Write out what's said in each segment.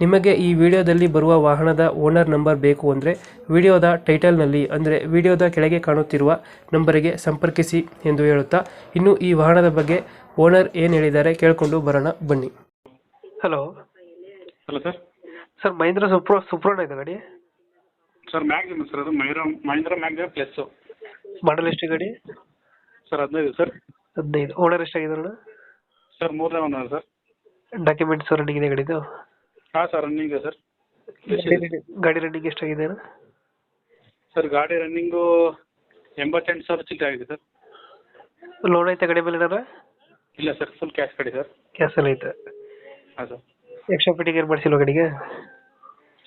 ನಿಮಗೆ ಈ ವಿಡಿಯೋದಲ್ಲಿ ಬರುವ ವಾಹನದ ಓನರ್ ನಂಬರ್ ಬೇಕು ಅಂದರೆ ವಿಡಿಯೋದ ಟೈಟಲ್ನಲ್ಲಿ ಅಂದರೆ ವಿಡಿಯೋದ ಕೆಳಗೆ ಕಾಣುತ್ತಿರುವ ನಂಬರಿಗೆ ಸಂಪರ್ಕಿಸಿ ಎಂದು ಹೇಳುತ್ತಾ ಇನ್ನು ಈ ವಾಹನದ ಬಗ್ಗೆ ಓನರ್ ಏನು ಹೇಳಿದ್ದಾರೆ ಕೇಳಿಕೊಂಡು ಬರೋಣ ಬನ್ನಿ. Hello. Hello sir. Sir Mahindra Supro ಸುಪ್ರೋಣ ಇದೆ ಗಾಡಿ? ಸರ್ ಮ್ಯಾಗ್ಸಿಮ್ ಸರ್ ಅದು Mahira Mahendra Maxximo plus. Model ಎಷ್ಟು ಗಾಡಿ? ಸರ್ ಹದಿನೈದು ಸರ್. ಹದಿನೈದು. ಓನರ್ ಎಷ್ಟಾಗಿದೆ ಸರ್ ಮೂರನೇ ಒಂದು ಸರ್. ಡಾಕ್ಯುಮೆಂಟ್ಸ್ ರನ್ನಿಂಗ್ ಇದೆ ಗಾಡಿದು? ಹಾಂ ಸರ್ ರನ್ನಿಂಗ್ ಸರ್ ಗಾಡಿ ರನ್ನಿಂಗ್ ಎಷ್ಟಾಗಿದೆ ಅಣ್ಣ? ಸರ್ ಗಾಡಿ ರನ್ನಿಂಗು ಎಂಬತ್ತೆಂಟು ಸಾವಿರ ಚಿಲ್ಲರೆ ಆಗಿದೆ ಸರ್ ಲೋನ್ ಐತೆ ಗಾಡಿ ಮೇಲೆ ಏನಾರ ಇಲ್ಲ ಸರ್ ಫುಲ್ ಕ್ಯಾಶ್ ಕಡಿ ಸರ್ ಕ್ಯಾಶ್ ಅಲ್ಲಿ ಐತೆ. ಹಾಂ ಸರ್ ಎಕ್ಸ್ಟ್ರಾ ಫಿಟ್ಟಿಂಗ್ ಏನು ಮಾಡಿಸಿಲ್ಲ ಗಾಡಿಗೆ?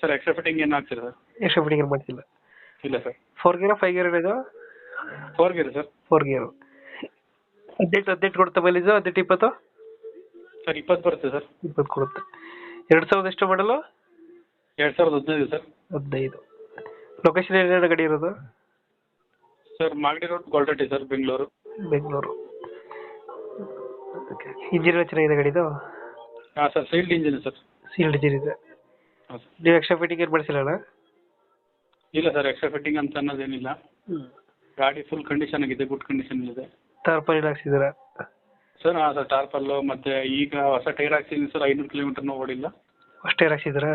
ಸರ್ ಎಕ್ಸ್ಟ್ರಾ ಫಿಟ್ಟಿಂಗ್ ಏನು ಆಗ್ತಿದೆ ಸರ್ ಎಕ್ಸ್ಟ್ರಾ ಫಿಟ್ಟಿಂಗ್ ಏನು ಮಾಡಿಸಿಲ್ಲ? ಇಲ್ಲ sir four gear five gear ಇದು? Four gear sir four gear ಹದಿನೆಂಟು ಹದಿನೆಂಟು ಕೊಡುತ್ತೆ ಮೈಲೇಜು ಹದಿನೆಂಟು ಇಪ್ಪತ್ತು? ಸರ್ ಇಪ್ಪತ್ತು ಬರುತ್ತೆ ಸರ್ ಇಪ್ಪತ್ತು ಕೊಡುತ್ತೆ. ಎರಡು ಸಾವಿರದ ಎಷ್ಟು ಮಾಡಲು ಎರಡು ಸಾವಿರದ ಹದಿನೈದು ಸರ್. ಹದಿನೈದು. ಲೊಕೇಶನ್ ಏನೇನು ಗಾಡಿ ಇರೋದು? Sir Magadi road Gollarahatti sir Bengaluru. Bengaluru. Engine ಚೆನ್ನಾಗಿದೆ ಗಾಡಿದು? ಹಾಂ sir sealed engine sir. Sealed engine ಇದೆ. ಹಾಂ ಸರ್. ನೀವು ಎಕ್ಸ್ಟ್ರಾ ಫಿಟ್ಟಿಂಗ್ ಏನು ಮಾಡಿಸಿಲ್ಲ ಇಲ್ಲ ಸರ್ ಎಕ್ಸ್ಟ್ರಾ ಫಿಟ್ಟಿಂಗ್ ಅಂತ ಅನ್ನೋದೇನಿಲ್ಲ. ಗಾಡಿ ಫುಲ್ ಕಂಡೀಷನ್ ಆಗಿದೆ ಗುಡ್ ಕಂಡೀಷನ್ ಇದೆ. ತಾರ್ಪಲ್ ಹಾಕ್ಸಿದ್ದೀರಾ? ಸರ್ ಹಾಂ ಸರ್ ಟಾರ್ಪಲ್ಲು ಮತ್ತು ಈಗ ಹೊಸ ಟೈರ್ ಹಾಕ್ಸಿದ್ದೀನಿ ಸರ್ ಐನೂರು ಕಿಲೋಮೀಟರ್ನೂ ಓಡಿಲ್ಲ ಅಷ್ಟೇ ಹಾಕ್ಸಿದ್ದೀರಾ?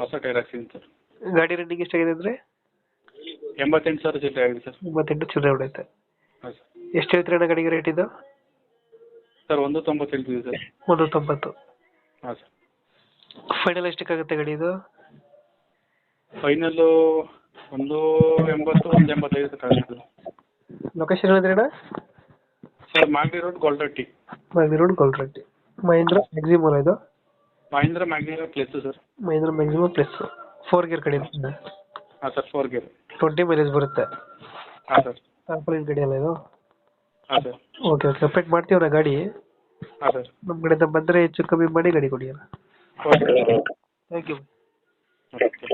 ಹೊಸ ಟೈರ್ ಹಾಕ್ಸಿದ್ದೀನಿ ಸರ್ ಗಾಡಿ ರನ್ನಿಂಗ್ ಎಷ್ಟಾಗಿದೆ ಅಂದರೆ? ಎಂಬತ್ತೆಂಟು ಸಾವಿರ ಚಿಲ್ಲರೆ ಆಗಿದೆ ಸರ್ ಎಂಬತ್ತೆಂಟು ಚಿಲ್ಲರೆ ಹೊಡೆಯುತ್ತೆ. ಹಾಂ ಸರ್ ಎಷ್ಟು ಹೇಳ್ತೀರ ಅಣ್ಣ ಗಾಡಿಗೆ ರೇಟ್ ಇದು? ಸರ್ ಒಂದು ತೊಂಬತ್ತು ಹೇಳ್ತೀವಿ ಸರ್ ಒಂದು ತೊಂಬತ್ತು. ಹಾಂ ಸರ್ ಫೈನಲ್ ಎಷ್ಟಕ್ಕಾಗುತ್ತೆ ಗಾಡಿ ಇದು? ಫೈನಲ್ಲು ಒಂದು ಎಂಬತ್ತು ಒಂದು ಎಂಬತ್ತೈದು ಸರ್ ಲೊಕೇಶನ್ ಹೇಳಿದ್ರಿ ಅಣ್ಣ? ಸರ್ ಮಾಗಡಿ ರೋಡ್ ಗೋಲ್ರಟ್ಟಿ ಮೈಸೂರು ಗೋಲ್ರೆಡ್ಡಿ ಮಹೇಂದ್ರ ಅಲ್ಲ ಇದು? Mahindra ಮ್ಯಾಗ್ನಿರ plus sir Mahindra maximum plus four gear ಕಡೆ ಹಾಂ sir four gear twenty mileage ಬರುತ್ತೆ. ಹಾಂ ಸರ್ ತಾರ್ಪಲಿನ ಗಾಡಿ ಅಲ್ಲ ಇದು? ಹಾಂ ಸರ್ ಓಕೆ ಓಕೆ ಅಪ್ಡೇಟ್ ಮಾಡ್ತೀವ್ರ ಗಾಡಿ. ಹಾಂ ಸರ್ ನಮ್ಮ ಕಡೆಯಿಂದ ಬಂದರೆ ಹೆಚ್ಚು ಕಮ್ಮಿ ಮಾಡಿ ಗಾಡಿ ಕೊಡಿ ಓಕೆ ಥ್ಯಾಂಕ್ ಯು ಓಕೆ